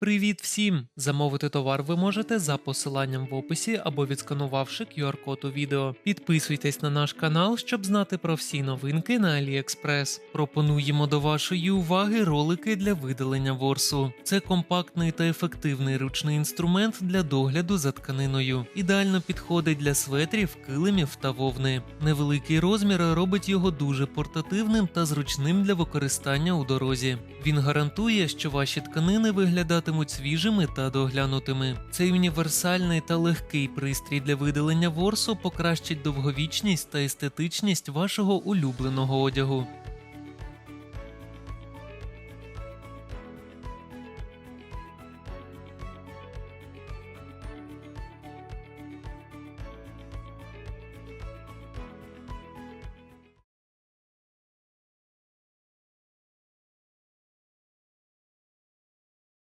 Привіт всім! Замовити товар ви можете за посиланням в описі або відсканувавши QR-код у відео. Підписуйтесь на наш канал, щоб знати про всі новинки на AliExpress. Пропонуємо до вашої уваги ролики для видалення ворсу. Це компактний та ефективний ручний інструмент для догляду за тканиною. Ідеально підходить для светрів, килимів та вовни. Невеликий розмір робить його дуже портативним та зручним для використання у дорозі. Він гарантує, що ваші тканини виглядатимуть свіжими та доглянутими. Цей універсальний та легкий пристрій для видалення ворсу покращить довговічність та естетичність вашого улюбленого одягу.